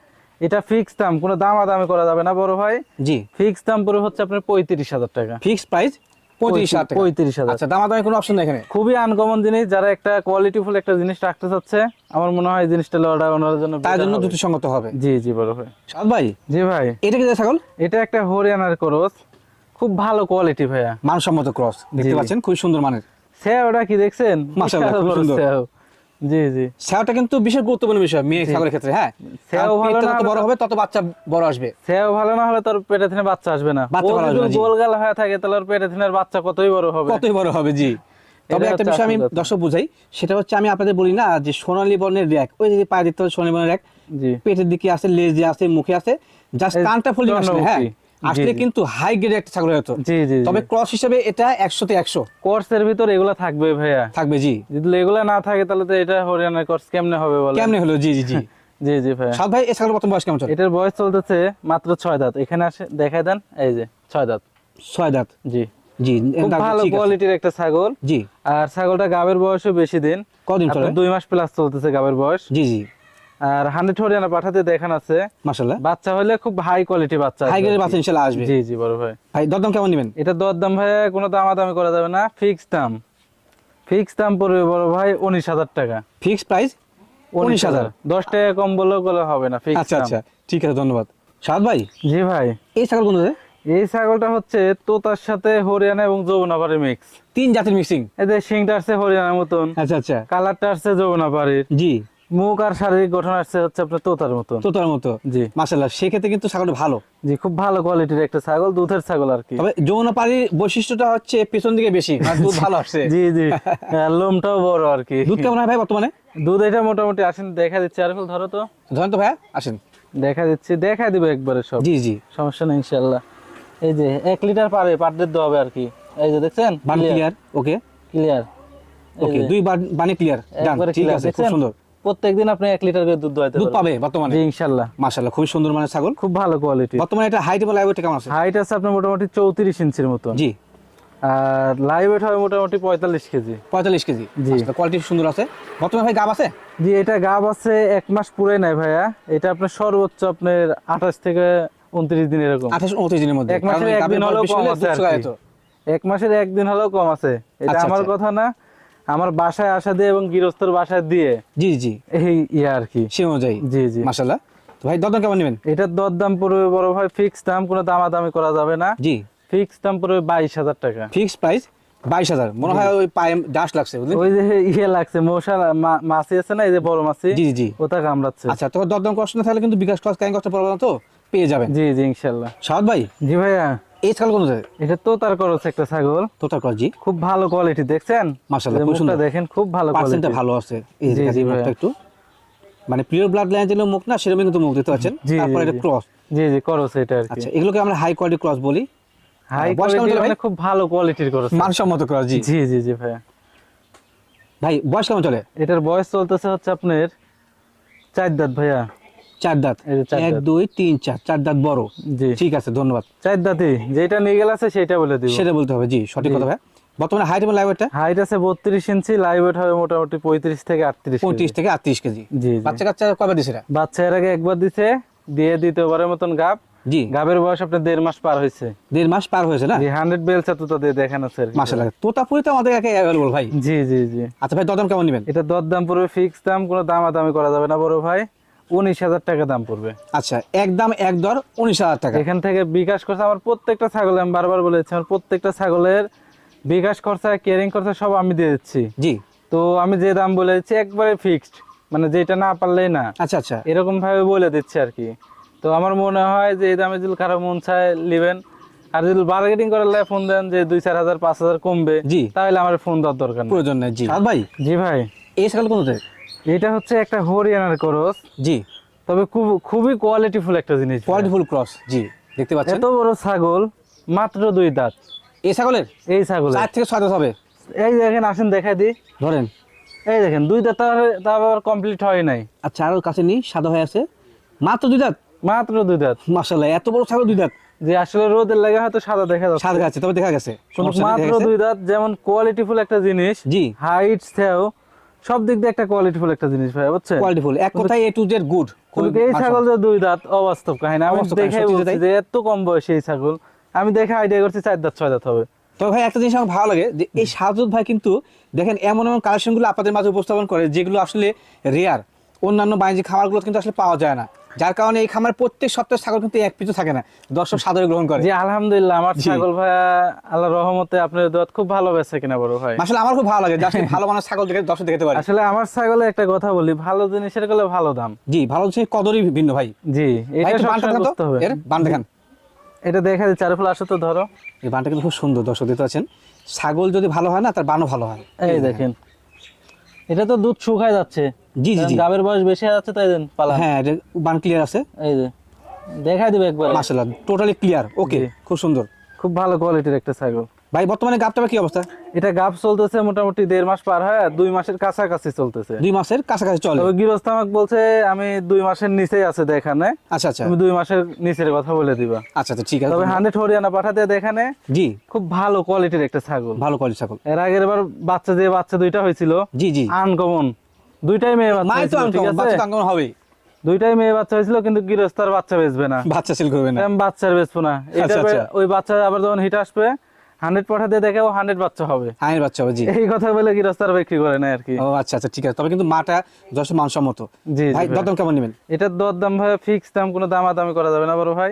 [SPEAKER 2] এটা ফিক্স দাম কোনো দামাদামি করা যাবে না বড় ভাই।
[SPEAKER 1] জি।
[SPEAKER 2] ফিক্স দাম পড়ে হচ্ছে আপনার পঁয়ত্রিশ হাজার টাকা।
[SPEAKER 1] ফিক্সড প্রাইস আচ্ছা দামাদামি কোনো অপশন নেই এখানে?
[SPEAKER 2] খুবই আনকমন জিনিস যারা একটা কোয়ালিটিফুল একটা জিনিস রাখতে চাচ্ছে আমার মনে হয় এই জিনিসটা লড়া ওনার জন্য
[SPEAKER 1] তার জন্য। দুটি সঙ্গত হবে।
[SPEAKER 2] জি জি বড় ভাই।
[SPEAKER 1] সাদ ভাই
[SPEAKER 2] জি ভাই।
[SPEAKER 1] এটা কি ছাগল?
[SPEAKER 2] এটা একটা হরিয়ানার ক্রস। খুব ভালো কোয়ালিটি ভাইয়া।
[SPEAKER 1] মানসম্মত ক্রস দেখতে পাচ্ছেন? খুব সুন্দর মানের।
[SPEAKER 2] স্যাওটা কি দেখছেন?
[SPEAKER 1] মাশাআল্লাহ, খুব সুন্দর।
[SPEAKER 2] স্যাও। জি জি।
[SPEAKER 1] সেওটা কিন্তু বিশেষ গুরুত্বপূর্ণ বিষয় মেয়ে ছাগলের ক্ষেত্রে হ্যাঁ।
[SPEAKER 2] সেও ভালো না
[SPEAKER 1] বড় হবে তত বাচ্চা বড় আসবে।
[SPEAKER 2] স্যাও ভালো না হলে তোর পেটে থেকে বাচ্চা আসবে না।
[SPEAKER 1] বাচ্চা ভালো আসবে
[SPEAKER 2] গোলগাল হয়ে থাকে তাহলে ওর পেটে থেকে বাচ্চা কতই বড় হবে?
[SPEAKER 1] কতই বড় হবে জি। তবে একটা বিষয় আমি দর্শক বুঝাই সেটা হচ্ছে আমি আপনাদের বলি না যে সোনালী বর্ণের র্যাক ওই যে পায়ে দিতে হবে সোনালী বর্ণের র্যাক পেটের দিকে আছে লেজে আছে মুখে আছে জাস্ট কানটা ফুলি হ্যাঁ। আসলে কিন্তু হাই গ্রেড একটা ছাগল হতো
[SPEAKER 2] জি জি
[SPEAKER 1] তবে ক্রস হিসেবে এটা একশোতে একশো।
[SPEAKER 2] কোর্সের ভিতর এগুলা থাকবে ভাইয়া।
[SPEAKER 1] থাকবে জি।
[SPEAKER 2] যদি এগুলা না থাকে তাহলে তো এটা হরিয়ানার কোর্স কেমনে হবে বলে
[SPEAKER 1] কেমনে হলো? জি জি জি।
[SPEAKER 2] জি জি ভাইয়া।
[SPEAKER 1] সাদ ভাই এই ছাগলের প্রথম বয়স কেমন চলে?
[SPEAKER 2] এটার বয়স চলতেছে মাত্র ছয় দাঁত। এখানে আসে দেখাই দেন এই যে ছয় দাঁত।
[SPEAKER 1] ছয় দাঁত।
[SPEAKER 2] জি।
[SPEAKER 1] জি
[SPEAKER 2] খুব ভালো কোয়ালিটির একটা ছাগল।
[SPEAKER 1] জি।
[SPEAKER 2] আর ছাগলটা গাবের বয়সও বেশি দিন।
[SPEAKER 1] কদিন চলে?
[SPEAKER 2] দুই মাস প্লাস চলতেছে গাবের বয়স।
[SPEAKER 1] জি জি।
[SPEAKER 2] আর হান্ড্রেড হরিয়ানা পাঠাতে দেখান আছে। বাচ্চা হলে খুব হাই কোয়ালিটি বাচ্চা
[SPEAKER 1] হাই
[SPEAKER 2] আসবে
[SPEAKER 1] গ্রেডের
[SPEAKER 2] আর কি।
[SPEAKER 1] বাচ্চা ইনশাল্লাহ আসবে।
[SPEAKER 2] জি জি বড় ভাই।
[SPEAKER 1] ভাই দরদাম কেমন নেবেন?
[SPEAKER 2] এটা ভাই কোনো দামাদামি করা যাবে না। ফিক্স দাম। ফিক্স দাম পড়বে বড় ভাই উনিশ হাজার টাকা।
[SPEAKER 1] ফিক্স প্রাইস উনিশ হাজার।
[SPEAKER 2] দশ টাকা কম বলেও হবে না ফিক্স
[SPEAKER 1] আচ্ছা আচ্ছা। ঠিক আছে ধন্যবাদ। সাদ ভাই?
[SPEAKER 2] জি ভাই।
[SPEAKER 1] এই ছাগল কোন
[SPEAKER 2] এই ছাগলটা হচ্ছে তোতার সাথে হরিয়ানা এবং যৌবনাপাড়ির মিক্স
[SPEAKER 1] তিন জাতের মিক্সিং
[SPEAKER 2] এদের শিংটা আসছে হরিয়ানার মতন।
[SPEAKER 1] আচ্ছা আচ্ছা।
[SPEAKER 2] কালারটা আসছে যৌবনাপাড়ির
[SPEAKER 1] জি।
[SPEAKER 2] মুখ আর শারীরিক গঠন আসছে হচ্ছে আপনার তোতার মতন।
[SPEAKER 1] তো তার মতো।
[SPEAKER 2] জি।
[SPEAKER 1] মাশাল্লাহ সেক্ষেত্রে কিন্তু ছাগলটা ভালো।
[SPEAKER 2] জি খুব ভালো কোয়ালিটির একটা ছাগল দুধের ছাগল আর কি।
[SPEAKER 1] তবে বৈশিষ্ট্যটা হচ্ছে পেছন দিকে বেশি আর দুধ ভালো আসছে।
[SPEAKER 2] জি জি লোমটাও বড় আর কি।
[SPEAKER 1] দুধ কেমন হয় ভাই বর্তমানে?
[SPEAKER 2] দুধ এটা মোটামুটি আসেন দেখা দিচ্ছে। আর ধরো তো।
[SPEAKER 1] ধরেন তো ভাইয়া আসেন।
[SPEAKER 2] দেখা দিচ্ছি দেখা দিবে একবারে সব।
[SPEAKER 1] জি জি।
[SPEAKER 2] সমস্যা নেই ইনশাল্লাহ এই যে এক লিটার পারে হবে আর কি। এই যে দেখছেন?
[SPEAKER 1] ক্লিয়ার ওকে
[SPEAKER 2] ক্লিয়ার
[SPEAKER 1] ওকে দুই বান- বানি ক্লিয়ার ঠিক আছে খুব সুন্দর।
[SPEAKER 2] প্রত্যেকদিন আপনি এক লিটার করে দুধ
[SPEAKER 1] দুধ পাবে বর্তমানে?
[SPEAKER 2] ইনশাল্লাহ।
[SPEAKER 1] মাশাল্লাহ সুন্দর ছাগল।
[SPEAKER 2] খুব ভালো কোয়ালিটি
[SPEAKER 1] বর্তমানে এটা হাইট লাইভটা কেমন আছে?
[SPEAKER 2] হাইট আছে আপনার মোটামুটি চৌত্রিশ ইঞ্চির মতো
[SPEAKER 1] জি।
[SPEAKER 2] আর লাইভ ওয়েট মোটামুটি পঁয়তাল্লিশ কেজি।
[SPEAKER 1] পঁয়তাল্লিশ কেজি।
[SPEAKER 2] জি।
[SPEAKER 1] কোয়ালিটি সুন্দর আছে। বর্তমানে ভাই গাব আছে?
[SPEAKER 2] জি এটা গাব আছে এক মাস পুরে নাই ভাইয়া। এটা আপনার সর্বোচ্চ আপনার আঠাশ থেকে উনত্রিশ দিন এরকম।
[SPEAKER 1] আঠাশ উনত্রিশ দিনের মধ্যে।
[SPEAKER 2] এক মাসের একদিন হলেও কম আছে। এক মাসের একদিন হলেও কম আছে। এটা
[SPEAKER 1] আচ্ছা,
[SPEAKER 2] আমার
[SPEAKER 1] আচ্ছা।
[SPEAKER 2] কথা না। আমার বাসায় আসা দিয়ে এবং গৃহস্থর বাসায় দিয়ে।
[SPEAKER 1] জি জি।
[SPEAKER 2] এই ইয়ে আর কি।
[SPEAKER 1] সে অনুযায়ী।
[SPEAKER 2] জি জি।
[SPEAKER 1] মাশাল্লাহ তো ভাই দরদাম কেমন নেবেন?
[SPEAKER 2] এটার দরদাম পড়বে বড় ভাই ফিক্স দাম কোনো দামাদামি করা যাবে না।
[SPEAKER 1] জি।
[SPEAKER 2] ফিক্স দাম পড়বে বাইশ হাজার টাকা।
[SPEAKER 1] ফিক্স প্রাইস বাইশ হাজার। মনে হয় ওই পায়ে ডাস লাগছে
[SPEAKER 2] ওই যে ইয়ে লাগছে মশা মাছি আছে না এই যে বড় মাছি?
[SPEAKER 1] জি জি।
[SPEAKER 2] ওটা কামড়াচ্ছে।
[SPEAKER 1] আচ্ছা তো দরদাম কষ্ট না থাকলে কিন্তু বিকাশ কষ্ট কাইন কষ্ট পড়বে না তো পেয়ে যাবেন।
[SPEAKER 2] জি জি ইনশাল্লাহ
[SPEAKER 1] সাদ ভাই?
[SPEAKER 2] জি ভাইয়া।
[SPEAKER 1] এই ছাগল কোন
[SPEAKER 2] এটা তো করছে একটা ছাগল।
[SPEAKER 1] তোতার ক্রস জি।
[SPEAKER 2] খুব ভালো কোয়ালিটি দেখছেন?
[SPEAKER 1] মাশাআল্লাহ, খুব সুন্দর।
[SPEAKER 2] দেখেন খুব ভালো কোয়ালিটি
[SPEAKER 1] ভালো আছে। এই যে
[SPEAKER 2] জি,
[SPEAKER 1] মুখটা
[SPEAKER 2] ভাইয়া।
[SPEAKER 1] একটু। মানে প্রিয় ব্লাড লাইন যেন মুখ না সেরকম কিন্তু মুখ দেখতে পাচ্ছেন?
[SPEAKER 2] জি, জি,
[SPEAKER 1] তারপর এটা ক্রস
[SPEAKER 2] জি জি করছে এটা আর কি।
[SPEAKER 1] আচ্ছা এগুলোকে আমরা হাই কোয়ালিটি ক্রস বলি।
[SPEAKER 2] হাই কোয়ালিটি মানে খুব ভালো কোয়ালিটির করছে
[SPEAKER 1] মানসম্মত ক্রস জি।
[SPEAKER 2] জি জি জি ভাইয়া।
[SPEAKER 1] ভাই বয়স কেমন চলে?
[SPEAKER 2] এটার বয়স চলতেছে হচ্ছে আপনার চার দাঁত ভাইয়া।
[SPEAKER 1] চার দাঁত। এক দুই তিন চার। চার দাঁত বড়।
[SPEAKER 2] জি।
[SPEAKER 1] ঠিক আছে ধন্যবাদ।
[SPEAKER 2] চার দাঁতই। যেটা নিয়ে আছে সেটা বলে দিব।
[SPEAKER 1] সেটা বলতে হবে জি সঠিক কথা ভাই। বর্তমানে হাইট এবং
[SPEAKER 2] হাইট আছে বত্রিশ ইঞ্চি লাইভ ওয়েট হবে মোটামুটি পঁয়ত্রিশ থেকে আটত্রিশ
[SPEAKER 1] পঁয়ত্রিশ থেকে আটত্রিশ কেজি।
[SPEAKER 2] জি
[SPEAKER 1] বাচ্চা কাচ্চা কবে দিছে
[SPEAKER 2] বাচ্চা এর আগে একবার দিছে দিয়ে দ্বিতীয়বারের মতন গাব।
[SPEAKER 1] জি।
[SPEAKER 2] গাবের বয়স আপনার দেড় মাস পার হয়েছে।
[SPEAKER 1] দেড় মাস পার হয়েছে না?
[SPEAKER 2] হান্ড্রেড বেলসা তো তাদের দেখান কি।
[SPEAKER 1] মাসাল্লাহ তোতাপুরি তো আমাদের একে অ্যাভেলেবল ভাই?
[SPEAKER 2] জি জি জি।
[SPEAKER 1] আচ্ছা ভাই দরদাম কেমন নেবেন?
[SPEAKER 2] এটা দর দাম পড়বে ফিক্স দাম কোনো দামাদামি করা যাবে না বড় ভাই। উনিশ হাজার টাকা দাম পড়বে।
[SPEAKER 1] আচ্ছা এক দাম এক দর উনিশ হাজার টাকা।
[SPEAKER 2] এখান থেকে বিকাশ খরচা আমার প্রত্যেকটা ছাগল আমি বারবার বলেছি আমার প্রত্যেকটা ছাগলের বিকাশ খরচা কেয়ারিং খরচা সব আমি দিয়ে দিচ্ছি।
[SPEAKER 1] জি।
[SPEAKER 2] তো আমি যে দাম বলে দিচ্ছি একবারে ফিক্সড মানে যেটা না পারলেই না।
[SPEAKER 1] আচ্ছা আচ্ছা।
[SPEAKER 2] এরকম ভাবে বলে দিচ্ছি আর কি। তো আমার মনে হয় যে এই দামে যদি কারও মন চায় নেবেন আর যদি বার্গেটিং করার লাগে ফোন দেন যে দুই চার হাজার পাঁচ হাজার কমবে
[SPEAKER 1] জি।
[SPEAKER 2] তাহলে আমার ফোন দেওয়ার দরকার
[SPEAKER 1] প্রয়োজন নেই জি। ভাই?
[SPEAKER 2] জি ভাই।
[SPEAKER 1] এই ছাগল কোনতে
[SPEAKER 2] এটা হচ্ছে একটা হরিয়ানার করস।
[SPEAKER 1] জি।
[SPEAKER 2] তবে খুব খুবই কোয়ালিটিফুল একটা জিনিস ভাই।
[SPEAKER 1] কোয়ালিটিফুল ক্রস জি দেখতে পাচ্ছেন?
[SPEAKER 2] এত বড় ছাগল মাত্র দুই দাঁত।
[SPEAKER 1] এই ছাগলের?
[SPEAKER 2] এই ছাগল
[SPEAKER 1] চার থেকে ছয় দাঁত হবে।
[SPEAKER 2] এই দেখেন আসেন দেখাই দিই।
[SPEAKER 1] ধরেন।
[SPEAKER 2] এই দেখেন দুই দাঁত তার- কমপ্লিট হয় নাই।
[SPEAKER 1] আচ্ছা আরও কাছে নি সাদা হয়ে আছে। মাত্র দুই দাঁত?
[SPEAKER 2] মাত্র দুই দাঁত।
[SPEAKER 1] মাসাল্লাহ এত বড় ছাগল দুই দাঁত।
[SPEAKER 2] যে আসলে রোদের লাগে হয়তো সাদা দেখা যাচ্ছে।
[SPEAKER 1] সাদা আছে তবে দেখা গেছে।
[SPEAKER 2] মাত্র দুই দাঁত যেমন কোয়ালিটিফুল একটা জিনিস।
[SPEAKER 1] জি।
[SPEAKER 2] হাইট সেও সব দিক দিয়ে একটা কোয়ালিটিফুল একটা জিনিস ভাই বুঝছেন?
[SPEAKER 1] কোয়ালিটিফুল এক কথায় এ টু জেড গুড
[SPEAKER 2] এই ছাগল যে দুই দাঁত অবাস্তব কাহিনী। আমি দেখে বলছি যে এত কম বয়সে এই ছাগল। আমি দেখে আইডিয়া করছি চার দাঁত ছয় দাঁত হবে।
[SPEAKER 1] তবে ভাই একটা জিনিস আমার ভালো লাগে যে এই সাজুদ ভাই কিন্তু দেখেন এমন এমন কালেকশনগুলো আপনাদের মাঝে উপস্থাপন করে যেগুলো আসলে রেয়ার অন্যান্য বাণিজ্যিক খামারগুলো কিন্তু আসলে পাওয়া যায় না। যার কারণে এই খামার প্রত্যেক সপ্তাহে ছাগল কিন্তু এক পিছু থাকে না। দর্শক সাদরে গ্রহণ করে।
[SPEAKER 2] জি আলহামদুলিল্লাহ আমার ছাগল ভাই আল্লাহ রহমতে আপনার দোয়াত খুব ভালো বেছে কিনা বড় ভাই।
[SPEAKER 1] আসলে আমার খুব ভালো লাগে। যে আসলে ভালো মানুষ ছাগল দেখে দর্শক দেখতে পারে।
[SPEAKER 2] আসলে আমার ছাগলে একটা কথা বলি ভালো জিনিসের গেলে ভালো দাম।
[SPEAKER 1] জি ভালো জিনিস কদরই ভিন্ন ভাই।
[SPEAKER 2] জি এটা সবসময় বুঝতে হবে।
[SPEAKER 1] এর বান দেখান।
[SPEAKER 2] এটা দেখা যায় চারফল আসো তো ধরো।
[SPEAKER 1] এই বানটা কিন্তু খুব সুন্দর দর্শক দেখতে পাচ্ছেন। ছাগল যদি ভালো হয় না তার বানও ভালো হয়।
[SPEAKER 2] এই দেখেন। এটা তো দুধ শুকায় যাচ্ছে।
[SPEAKER 1] জি জি
[SPEAKER 2] গাবের বয়স বেশি যাচ্ছে তাই দেন পালা।
[SPEAKER 1] হ্যাঁ এটা বান ক্লিয়ার আছে।
[SPEAKER 2] এই যে দেখাই দিবে একবার।
[SPEAKER 1] মাশাআল্লাহ টোটালি ক্লিয়ার ওকে খুব সুন্দর।
[SPEAKER 2] খুব ভালো কোয়ালিটির একটা ছাগল।
[SPEAKER 1] ভাই বর্তমানে গাবটার কি অবস্থা?
[SPEAKER 2] এটা গাব চলতেছে মোটামুটি দেড় মাস পার হয় আর দুই মাসের কাছাকাছি চলতেছে।
[SPEAKER 1] দুই মাসের কাছাকাছি চলে।
[SPEAKER 2] তবে গৃহস্থ আমাকে বলছে আমি দুই মাসের নিচেই আছে দেখানে
[SPEAKER 1] আচ্ছা আচ্ছা।
[SPEAKER 2] তুমি দুই মাসের নিচের কথা বলে দিবা।
[SPEAKER 1] আচ্ছা আচ্ছা ঠিক আছে।
[SPEAKER 2] তবে হান্ড্রেড হরিয়ানা পাঠাতে দেখানে
[SPEAKER 1] জি।
[SPEAKER 2] খুব ভালো কোয়ালিটির একটা ছাগল।
[SPEAKER 1] ভালো কোয়ালিটি ছাগল।
[SPEAKER 2] এর আগের বার বাচ্চা দিয়ে বাচ্চা দুইটা হয়েছিল।
[SPEAKER 1] জি জি।
[SPEAKER 2] আনকমন দুইটাই মেয়ে বাচ্চা
[SPEAKER 1] মাই তো
[SPEAKER 2] হয়েছিল, ঠিক
[SPEAKER 1] আনকমন, বাচ্চা তো আনকমন
[SPEAKER 2] দুইটাই মেয়ে বাচ্চা হয়েছিল কিন্তু গৃহস্থার বাচ্চা বেচবে না।
[SPEAKER 1] বাচ্চা সেল করবে না।
[SPEAKER 2] বাচ্চার বেচবো না।
[SPEAKER 1] আচ্ছা, আচ্ছা।
[SPEAKER 2] ওই বাচ্চা আবার যখন হিট আসবে হান্ড্রেড পাঠাতে দেখে ও হান্ড্রেড বাচ্চা হবে।
[SPEAKER 1] আইনের বাচ্চা হবে জি।
[SPEAKER 2] এই কথা বলে গৃহস্থার বিক্রি করে না আর কি।
[SPEAKER 1] ও আচ্ছা আচ্ছা ঠিক আছে। তবে কিন্তু মাটা যথেষ্ট মানসম্মত।
[SPEAKER 2] জি
[SPEAKER 1] ভাই। দরদাম কেমন নেবেন?
[SPEAKER 2] এটার দর দাম ভাই ফিক্স দাম কোনো দামাদামি করা যাবে না বড় ভাই।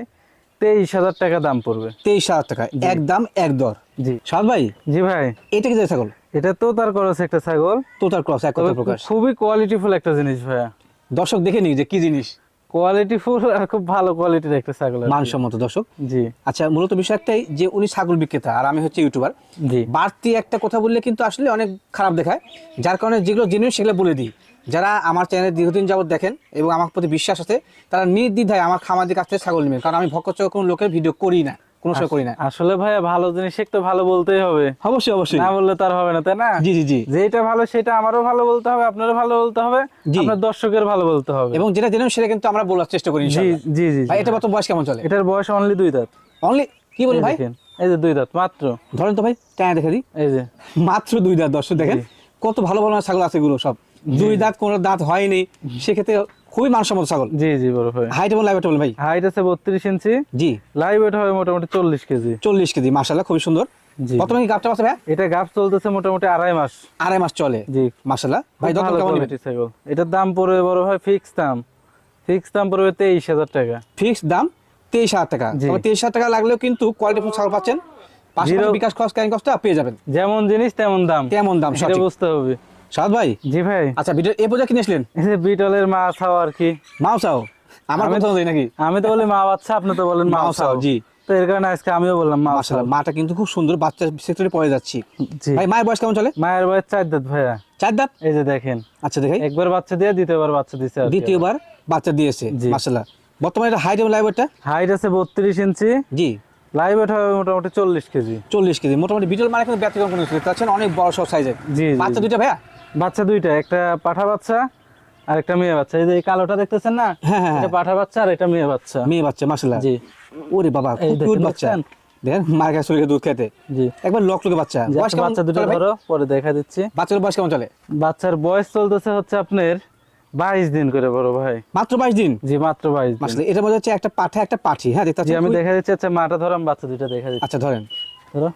[SPEAKER 2] তেইশ হাজার টাকা দাম পড়বে।
[SPEAKER 1] তেইশ হাজার টাকা। এক দাম এক দর।
[SPEAKER 2] জি।
[SPEAKER 1] সাদ ভাই
[SPEAKER 2] জি ভাই।
[SPEAKER 1] এটা কি ছাগল?
[SPEAKER 2] এটা তো তার খরচ একটা ছাগল।
[SPEAKER 1] তো তার ক্রস এক কথা প্রকাশ।
[SPEAKER 2] খুবই কোয়ালিটিফুল একটা জিনিস ভাইয়া।
[SPEAKER 1] দর্শক দেখে নি যে কি জিনিস।
[SPEAKER 2] কোয়ালিটিফুল আর খুব ভালো কোয়ালিটির একটা ছাগল।
[SPEAKER 1] মানসম্মত দর্শক।
[SPEAKER 2] জি।
[SPEAKER 1] আচ্ছা মূলত বিষয় একটাই যে উনি ছাগল বিক্রেতা আর আমি হচ্ছে ইউটিউবার।
[SPEAKER 2] জি।
[SPEAKER 1] বাড়তি একটা কথা বললে কিন্তু আসলে অনেক খারাপ দেখায়। যার কারণে যেগুলো জেনুইন সেগুলো বলে দিই। যারা আমার চ্যানেল দীর্ঘদিন যাবত দেখেন এবং আমার প্রতি বিশ্বাস আছে তারা নির্দ্বিধায় আমার খামাদের কাছ থেকে ছাগল নেবেন। কারণ আমি ভক্ত কোনো লোকের ভিডিও করি না। কোনো সময় করি না
[SPEAKER 2] আসলে ভাইয়া ভালো জিনিস একটু ভালো বলতেই হবে।
[SPEAKER 1] অবশ্যই অবশ্যই।
[SPEAKER 2] না বললে তার হবে না তাই না?
[SPEAKER 1] জি জি জি।
[SPEAKER 2] যেটা ভালো সেটা আমারও ভালো বলতে হবে আপনারও ভালো বলতে হবে আপনার দর্শকের ভালো বলতে হবে।
[SPEAKER 1] এবং যেটা জেনুইন সেটা কিন্তু আমরা বলার চেষ্টা করি
[SPEAKER 2] জি জি জি
[SPEAKER 1] ভাই এটা বয়স কেমন চলে?
[SPEAKER 2] এটার বয়স অনলি দুই দাঁত।
[SPEAKER 1] অনলি কি বলি ভাই?
[SPEAKER 2] এই যে দুই দাঁত মাত্র।
[SPEAKER 1] ধরেন তো ভাই টাকা দেখে দিই।
[SPEAKER 2] এই যে।
[SPEAKER 1] মাত্র দুই দাঁত দর্শক দেখেন। কত ভালো ভালো ছাগল আছে এগুলো সব। দুই দাঁত কোনো দাঁত হয়নি। সেক্ষেত্রে খুবই মানসম্মত ছাগল।
[SPEAKER 2] জি জি বড় ভাই।
[SPEAKER 1] হাইট এবং বলেন ভাই?
[SPEAKER 2] হাইট আছে বত্রিশ ইঞ্চি।
[SPEAKER 1] জি।
[SPEAKER 2] লাইভ ওয়েট হবে মোটামুটি চল্লিশ কেজি।
[SPEAKER 1] চল্লিশ কেজি মাসাল্লাহ খুবই সুন্দর।
[SPEAKER 2] জি।
[SPEAKER 1] বর্তমানে কি আছে ভাই?
[SPEAKER 2] এটা গাপ চলতেছে মোটামুটি আড়াই মাস।
[SPEAKER 1] আড়াই মাস চলে।
[SPEAKER 2] জি।
[SPEAKER 1] মাসাল্লাহ ভাই
[SPEAKER 2] খুব
[SPEAKER 1] কেমন নেবেন
[SPEAKER 2] ছাগল। এটার দাম পড়বে বড় ভাই ফিক্স দাম। ফিক্স দাম পড়বে তেইশ হাজার টাকা।
[SPEAKER 1] ফিক্সড দাম তেইশ হাজার টাকা। তবে টাকা লাগলেও কিন্তু কোয়ালিটি ফুল ছাগল পাচ্ছেন। পাশাপাশি বিকাশ খরচ পেয়ে যাবেন।
[SPEAKER 2] যেমন জিনিস তেমন দাম।
[SPEAKER 1] তেমন দাম
[SPEAKER 2] সেটা বুঝতে হবে।
[SPEAKER 1] সাদ ভাই?
[SPEAKER 2] জি ভাই।
[SPEAKER 1] আচ্ছা ভিডিও এ পর্যন্ত কিনেছিলেন
[SPEAKER 2] বিটলের মা ছাও আর কি।
[SPEAKER 1] মাও চাও আমার
[SPEAKER 2] আমি-
[SPEAKER 1] কথা দেই নাকি?
[SPEAKER 2] আমি তো বলি মা বাচ্চা আপনি তো বলেন মা
[SPEAKER 1] মাও
[SPEAKER 2] ছাও
[SPEAKER 1] জি।
[SPEAKER 2] তো এর কারণে আজকে আমিও বললাম মা
[SPEAKER 1] মাসাল্লাহ মাটা কিন্তু খুব সুন্দর বাচ্চা সেক্টরে পড়ে যাচ্ছি। ভাই মায়ের বয়স কেমন চলে?
[SPEAKER 2] মায়ের বয়স চার দাঁত ভাইয়া।
[SPEAKER 1] চার দাঁত?
[SPEAKER 2] এই যে দেখেন।
[SPEAKER 1] আচ্ছা দেখাই।
[SPEAKER 2] একবার বাচ্চা দিয়ে দ্বিতীয়বার বাচ্চা কি।
[SPEAKER 1] দ্বিতীয়বার বাচ্চা দিয়েছে
[SPEAKER 2] জি।
[SPEAKER 1] মাসাল্লাহ বর্তমানে এটা হাইট এবং লাইভটা
[SPEAKER 2] হাইট আছে বত্রিশ ইঞ্চি।
[SPEAKER 1] জি।
[SPEAKER 2] লাইভ ওয়েট মোটামুটি চল্লিশ কেজি।
[SPEAKER 1] চল্লিশ কেজি। মোটামুটি বিটল মানে কিন্তু ব্যতিক্রম কোনো পাচ্ছেন অনেক বড় সব সাইজের
[SPEAKER 2] জি,
[SPEAKER 1] বাচ্চা দুইটা ভাইয়া?
[SPEAKER 2] বাচ্চা দুইটা একটা পাঠা বাচ্চা আর একটা মেয়ে বাচ্চা। এই যে কালোটা দেখতেছেন না?
[SPEAKER 1] হ্যাঁ, হ্যাঁ,
[SPEAKER 2] এটা পাঠা বাচ্চা আর এটা মেয়ে বাচ্চা।
[SPEAKER 1] মেয়ে বাচ্চা মাসাল্লাহ
[SPEAKER 2] জি।
[SPEAKER 1] ওরে বাবা কিউট বাচ্চা। দেখেন মার কাছে চলে দুধ খেতে।
[SPEAKER 2] জি।
[SPEAKER 1] একবার লক লকে বাচ্চা।
[SPEAKER 2] বাচ্চা দুটো ধরো পরে দেখা দিচ্ছি।
[SPEAKER 1] বাচ্চার বয়স কেমন চলে?
[SPEAKER 2] বাচ্চার বয়স চলতেছে হচ্ছে আপনার বাইশ দিন করে বড় ভাই।
[SPEAKER 1] মাত্র বাইশ দিন?
[SPEAKER 2] জি মাত্র বাইশ দিন।
[SPEAKER 1] মধ্যে হচ্ছে একটা পাঠা একটা পাঠি। হ্যাঁ দেখতে
[SPEAKER 2] আমি দেখা দিচ্ছি আচ্ছা মাটা ধরো আমি বাচ্চা দুইটা দেখা দিচ্ছি।
[SPEAKER 1] আচ্ছা ধরেন।
[SPEAKER 2] ধরো।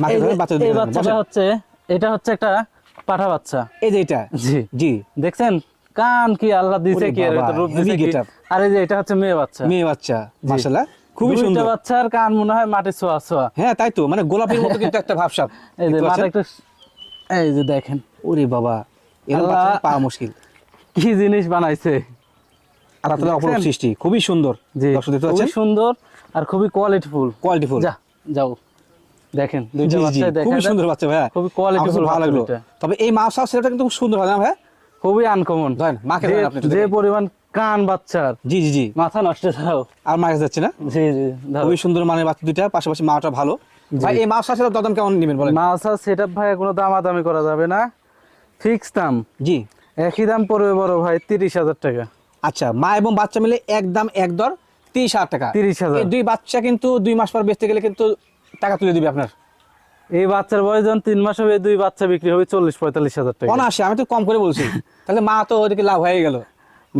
[SPEAKER 1] মাকে ধরেন বাচ্চা দুটো
[SPEAKER 2] বাচ্চাটা হচ্ছে এটা হচ্ছে একটা পাঠা বাচ্চা।
[SPEAKER 1] এই যে এটা?
[SPEAKER 2] জি।
[SPEAKER 1] জি।
[SPEAKER 2] দেখছেন? কান কি আল্লাহ দিছে কি এর রূপ দিছে কি। আর এই যে এটা হচ্ছে মেয়ে বাচ্চা।
[SPEAKER 1] মেয়ে বাচ্চা মাশাআল্লাহ খুবই সুন্দর।
[SPEAKER 2] বাচ্চার কান মনে হয় মাটি ছোঁয়া ছোঁয়া।
[SPEAKER 1] হ্যাঁ তাই তো মানে গোলাপের মতো কিন্তু একটা ভাবসাব
[SPEAKER 2] এই যে মাথা একটু এই যে দেখেন।
[SPEAKER 1] ওরে বাবা এর বাচ্চা পাওয়া মুশকিল।
[SPEAKER 2] কি জিনিস বানাইছে।
[SPEAKER 1] আল্লাহ তাআলা অপরূপ সৃষ্টি খুবই সুন্দর।
[SPEAKER 2] জি।
[SPEAKER 1] দর্শক দেখতে পাচ্ছেন?
[SPEAKER 2] সুন্দর আর খুবই কোয়ালিটিফুল
[SPEAKER 1] কোয়ালিটিফুল
[SPEAKER 2] যা যাও। দেখেন দুইটা বাচ্চা দেখেন
[SPEAKER 1] খুবই সুন্দর বাচ্চা ভাইয়া।
[SPEAKER 2] খুবই
[SPEAKER 1] আমার
[SPEAKER 2] কোয়ালিটিফুল
[SPEAKER 1] ভালো লাগল। তবে এই সেটা কিন্তু খুব সুন্দর হয় না ভাই
[SPEAKER 2] খুবই আনকমন
[SPEAKER 1] মাকে আপনি
[SPEAKER 2] যে পরিমাণ কান বাচ্চার।
[SPEAKER 1] জি জি জি।
[SPEAKER 2] মাথা নষ্ট দাও।
[SPEAKER 1] আর যাচ্ছে না?
[SPEAKER 2] জি জি
[SPEAKER 1] খুবই সুন্দর মানের বাচ্চা দুইটা পাশাপাশি মাটা ভালো। ভাই এই মাছ হাউসের দদম কেমন নেবেন বলেন?
[SPEAKER 2] মাছ সেটআপ ভাই কোনো দামাদামি করা যাবে না। ফিক্স দাম।
[SPEAKER 1] জি।
[SPEAKER 2] একই দাম পড়বে বড় ভাই তিরিশ হাজার টাকা।
[SPEAKER 1] আচ্ছা মা এবং বাচ্চা মিলে এক দাম এক দর তিরিশ হাজার টাকা।
[SPEAKER 2] তিরিশ
[SPEAKER 1] হাজার। দুই বাচ্চা কিন্তু দুই মাস পর বেচতে গেলে কিন্তু টাকা তুলে দিবে আপনার?
[SPEAKER 2] এই বাচ্চার বয়স যখন তিন মাস হবে দুই বাচ্চা বিক্রি হবে চল্লিশ পঁয়তাল্লিশ হাজার টাকা।
[SPEAKER 1] অনাশি আমি তো কম করে বলছি। তাহলে মা তো ওদিকে লাভ হয়ে গেল।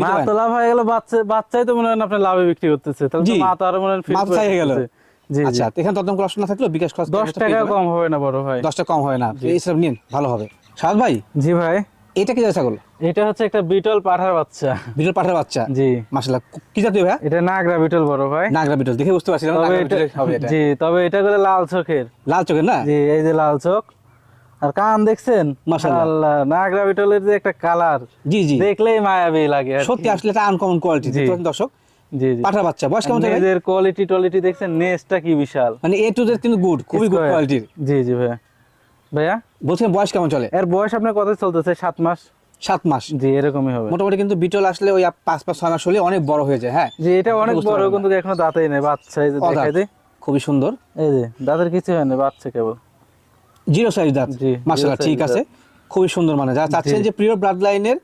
[SPEAKER 2] মা তো লাভ হয়ে গেল বাচ্চা বাচ্চাই তো মনে হয় আপনার লাভে বিক্রি করতেছে। তাহলে মা তো আরও মনে হয়
[SPEAKER 1] হয়ে গেল। আচ্ছা এখানে না বিকাশ
[SPEAKER 2] দশ টাকা কম হবে না বড় ভাই।
[SPEAKER 1] দশটা কম হয় না। এইসব নিন ভালো হবে। সাদ ভাই?
[SPEAKER 2] জি ভাই।
[SPEAKER 1] এটা কি জাত ছাগল?
[SPEAKER 2] এটা হচ্ছে একটা বিটল পাঠার বাচ্চা।
[SPEAKER 1] বিটল পাঠার বাচ্চা?
[SPEAKER 2] জি।
[SPEAKER 1] মাসাল্লাহ কি জাতীয় ভাই
[SPEAKER 2] এটা নাগরা বিটল বড় ভাই।
[SPEAKER 1] নাগরা বিটল দেখে বুঝতে পারছিলাম
[SPEAKER 2] তবে
[SPEAKER 1] নাগরা
[SPEAKER 2] এটা
[SPEAKER 1] হবে এটা।
[SPEAKER 2] জি তবে এটা করে লাল চোখের।
[SPEAKER 1] লাল চোখের না?
[SPEAKER 2] জি এই যে লাল চোখ। আর কান দেখছেন?
[SPEAKER 1] মাশাআল্লাহ।
[SPEAKER 2] আল্লাহ নাগরা বিটলের যে একটা কালার।
[SPEAKER 1] জি জি।
[SPEAKER 2] দেখলেই মায়াবী লাগে
[SPEAKER 1] সত্যি আসলে এটা আনকমন কোয়ালিটি। দর্শক?
[SPEAKER 2] জি জি।
[SPEAKER 1] পাঠার বাচ্চা বয়স কেমন ভাই?
[SPEAKER 2] কোয়ালিটি টলিটি দেখছেন নেজটা কি বিশাল।
[SPEAKER 1] মানে এ টু জেড কিন্তু গুড খুবই গুড কোয়ালিটির
[SPEAKER 2] জি জি ভাইয়া। ভাইয়া?
[SPEAKER 1] বলছেন বয়স কেমন চলে?
[SPEAKER 2] এর বয়স আপনার কত চলতেছে? সাত মাস।
[SPEAKER 1] সাত মাস।
[SPEAKER 2] জি এরকমই হবে।
[SPEAKER 1] মোটামুটি কিন্তু বিটল আসলে ওই পাঁচ পাঁচ ছয় মাস হলে অনেক বড় হয়ে যায় হ্যাঁ?
[SPEAKER 2] জি এটা অনেক বড় কিন্তু এখনও দাঁতেই নেই বাচ্চা এই যে দেখাই দিই।
[SPEAKER 1] খুবই সুন্দর।
[SPEAKER 2] এই যে দাঁতের কিছু হয় না বাচ্চা কেবল।
[SPEAKER 1] জিরো সাইজ দাঁত।
[SPEAKER 2] জি,
[SPEAKER 1] মাশাআল্লাহ ঠিক আছে। খুবই সুন্দর মানে। যারা চাচ্ছেন যে প্রিয় ব্লাড লাইনের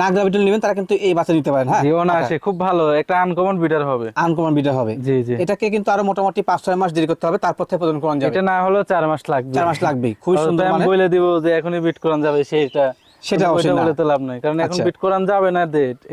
[SPEAKER 1] নাগরা বিটল নেবেন তারা কিন্তু এই বাচ্চা নিতে পারেন হ্যাঁ?
[SPEAKER 2] জি অনায়াসে খুব ভালো একটা আনকমন বিটার হবে।
[SPEAKER 1] আনকমন বিটার হবে।
[SPEAKER 2] জি জি।
[SPEAKER 1] এটাকে কিন্তু আরও মোটামুটি পাঁচ ছয় মাস দেরি করতে হবে তারপর থেকে প্রদান যাবে।
[SPEAKER 2] এটা না হলেও চার মাস লাগবে।
[SPEAKER 1] চার মাস লাগবেই খুবই
[SPEAKER 2] আর
[SPEAKER 1] সুন্দর
[SPEAKER 2] তো আমি
[SPEAKER 1] মানে
[SPEAKER 2] বলে দিব যে এখনই বিট যাবে সেটা
[SPEAKER 1] সেটা অবশ্যই না।
[SPEAKER 2] বলে তো লাভ নাই কারণ এখন
[SPEAKER 1] আচ্ছা।
[SPEAKER 2] বিট করান যাবে না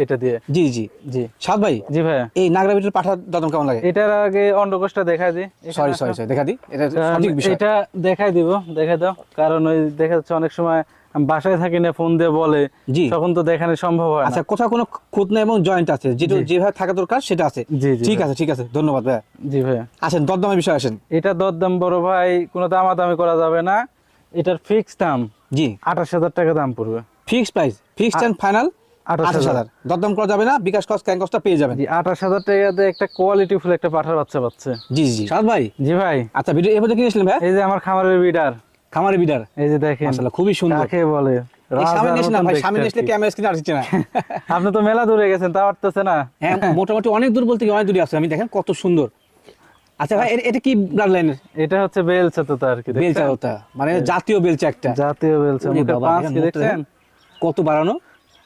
[SPEAKER 2] এটা দিয়ে।
[SPEAKER 1] জি জি।
[SPEAKER 2] জি।
[SPEAKER 1] সাদ ভাই
[SPEAKER 2] জি ভাইয়া।
[SPEAKER 1] এই নাগরা বিটল পাঠার দাদন কেমন লাগে?
[SPEAKER 2] এটার আগে অন্ডকোষটা দেখা এখানে
[SPEAKER 1] সরি
[SPEAKER 2] আসো।
[SPEAKER 1] সরি সরি দেখা দি এটা সঠিক বিষয়।
[SPEAKER 2] এটা দেখাই দিব দেখাই দাও। কারণ ওই দেখা যাচ্ছে অনেক সময় বাসায় থাকি না ফোন দিয়ে বলে
[SPEAKER 1] জি।
[SPEAKER 2] তখন তো দেখানো সম্ভব হয়
[SPEAKER 1] আচ্ছা কোথাও কোনো খুঁতনা এবং জয়েন্ট আছে যেটা যেভাবে থাকা দরকার সেটা আছে। ঠিক আছে ঠিক আছে ধন্যবাদ ভাই
[SPEAKER 2] জি ভাইয়া।
[SPEAKER 1] আসেন দরদামের বিষয় আসেন।
[SPEAKER 2] এটা দরদাম বড় ভাই কোনো দামাদামি করা যাবে না। এটার ফিক্স দাম
[SPEAKER 1] জি।
[SPEAKER 2] আঠাশ হাজার টাকা দাম পড়বে।
[SPEAKER 1] Fix price fixed and final
[SPEAKER 2] আঠাশ
[SPEAKER 1] আঠাশ হাজার। দরদাম করা যাবে না বিকাশ কস্ট ক্যান কস্টটা পেয়ে যাবেন।
[SPEAKER 2] জি আঠাশ হাজার টাকাতে একটা কোয়ালিটি ফুল একটা পাঠার বাচ্চা পাচ্ছে।
[SPEAKER 1] জি জি সাদ ভাই।
[SPEAKER 2] জি ভাই।
[SPEAKER 1] আচ্ছা ভিডিও এভাবে কিনেছিলেন ভাই
[SPEAKER 2] এই যে আমার খামারের বিডার।
[SPEAKER 1] খামারে বিডার
[SPEAKER 2] এই যে দেখেন
[SPEAKER 1] মাশাআল্লাহ খুবই সুন্দর।
[SPEAKER 2] কাকে বলে? আপনি তো মেলা দূরে গেছেন তা পারতেছে না।
[SPEAKER 1] হ্যাঁ মোটামুটি অনেক দূর বলতে অনেক দূরে আছে। আমি দেখেন কত সুন্দর। আচ্ছা ভাই এটা কি ব্লাড লাইনের
[SPEAKER 2] এটা হচ্ছে বেলচা তো তার কি
[SPEAKER 1] বেলচা ওটা মানে জাতীয় বেলচা একটা।
[SPEAKER 2] জাতীয় বেলচা
[SPEAKER 1] ওরে
[SPEAKER 2] পাঁচ কি দেখছেন?
[SPEAKER 1] কত বাড়ানো?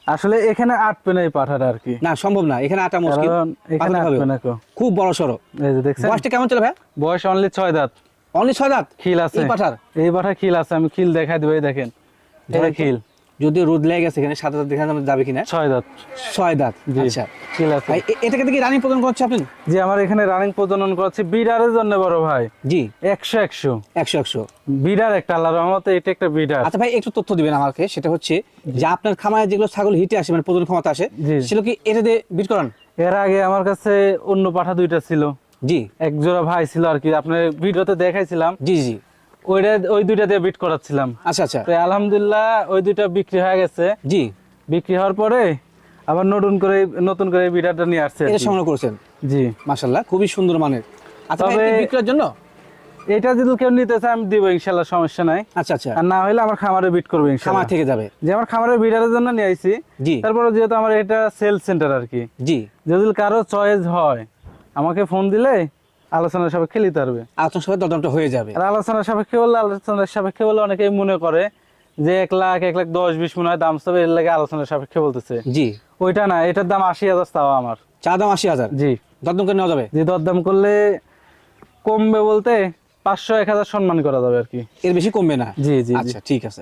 [SPEAKER 2] আসলে এখানে আটবে না এই পাঠাটা আর কি।
[SPEAKER 1] না সম্ভব না এখানে আটা মুশকিল।
[SPEAKER 2] এখানে। আটবে না
[SPEAKER 1] খুব বড় সড়ো।
[SPEAKER 2] এই যে দেখছেন?
[SPEAKER 1] বয়সটা কেমন চলে ভাই?
[SPEAKER 2] বয়স অনলি ছয় দাঁত।
[SPEAKER 1] অনলি ছয় দাঁত?
[SPEAKER 2] খিল আছে।
[SPEAKER 1] এই পাঠার।
[SPEAKER 2] এই পাঠা খিল আছে আমি খিল দেখাই দেবো এই দেখেন। এটা খিল।
[SPEAKER 1] যদি রোদ লেগে গেছে এখানে সাত দাঁত দেখা যাবে কিনা?
[SPEAKER 2] ছয় দাঁত।
[SPEAKER 1] ছয় দাঁত আচ্ছা।
[SPEAKER 2] খিল আছে।
[SPEAKER 1] ভাই এটাকে দেখি রানিং প্রদান করছে আপনি?
[SPEAKER 2] জি আমার এখানে রানিং প্রজনন করছি বিডারের জন্য বড় ভাই।
[SPEAKER 1] জি।
[SPEAKER 2] একশো একশো।
[SPEAKER 1] একশো একশো।
[SPEAKER 2] বিডার একটা আল্লাহ রহমতে এটা একটা বিডার
[SPEAKER 1] আচ্ছা ভাই একটু তথ্য দিবেন আমাকে সেটা হচ্ছে যে আপনার খামারে যেগুলো ছাগল হিটে আসে মানে প্রজনন ক্ষমতা আসে। সেগুলো কি এটা দিয়ে বিট করান?
[SPEAKER 2] এর আগে আমার কাছে অন্য পাঠা দুইটা ছিল।
[SPEAKER 1] জি।
[SPEAKER 2] এক জোড়া ভাই ছিল আর কি আপনার ভিডিওতে দেখাইছিলাম।
[SPEAKER 1] জি জি।
[SPEAKER 2] ওইটা ওই দুইটা দিয়ে বিট করাচ্ছিলাম।
[SPEAKER 1] আচ্ছা আচ্ছা।
[SPEAKER 2] তো আলহামদুলিল্লাহ ওই দুইটা বিক্রি হয়ে গেছে।
[SPEAKER 1] জি।
[SPEAKER 2] বিক্রি হওয়ার পরে আবার নতুন করে নতুন করে বিটারটা নিয়ে আসছে
[SPEAKER 1] এটা সংগ্রহ করেছেন?
[SPEAKER 2] জি।
[SPEAKER 1] মাশাল্লাহ খুবই সুন্দর মানের। আচ্ছা বিক্রয়ের জন্য?
[SPEAKER 2] এটা যদি কেউ নিতে চায় আমি দিব ইনশাল্লাহ সমস্যা নাই।
[SPEAKER 1] আচ্ছা আচ্ছা।
[SPEAKER 2] আর না হলে আমার খামারে বিট করবে
[SPEAKER 1] খামার থেকে যাবে।
[SPEAKER 2] যে আমার খামারের বিটারের জন্য নিয়ে আইছি।
[SPEAKER 1] জি।
[SPEAKER 2] তারপরে যেহেতু আমার এটা সেল সেন্টার আর কি।
[SPEAKER 1] জি।
[SPEAKER 2] যদি কারও চয়েস হয় আমাকে ফোন দিলে আলোচনার সাপেক্ষে নিতে পারবে।
[SPEAKER 1] আপনার সবাই দরদামটা হয়ে যাবে।
[SPEAKER 2] আর আলোচনার সাপেক্ষে বললে আলোচনার সাপেক্ষে বললে অনেকেই মনে করে যে এক লাখ এক লাখ দশ বিশ মনে হয় দাম সবে এর লাগে আলোচনার সাপেক্ষে বলতেছে।
[SPEAKER 1] জি।
[SPEAKER 2] ওইটা না এটার দাম আশি হাজার তাও আমার।
[SPEAKER 1] চা দাম আশি হাজার?
[SPEAKER 2] জি।
[SPEAKER 1] দরদাম করে নেওয়া যাবে?
[SPEAKER 2] যে দরদাম করলে কমবে বলতে পাঁচশো এক হাজার সম্মান করা যাবে আর কি।
[SPEAKER 1] এর বেশি কমবে না?
[SPEAKER 2] জি জি জি।
[SPEAKER 1] আচ্ছা ঠিক আছে।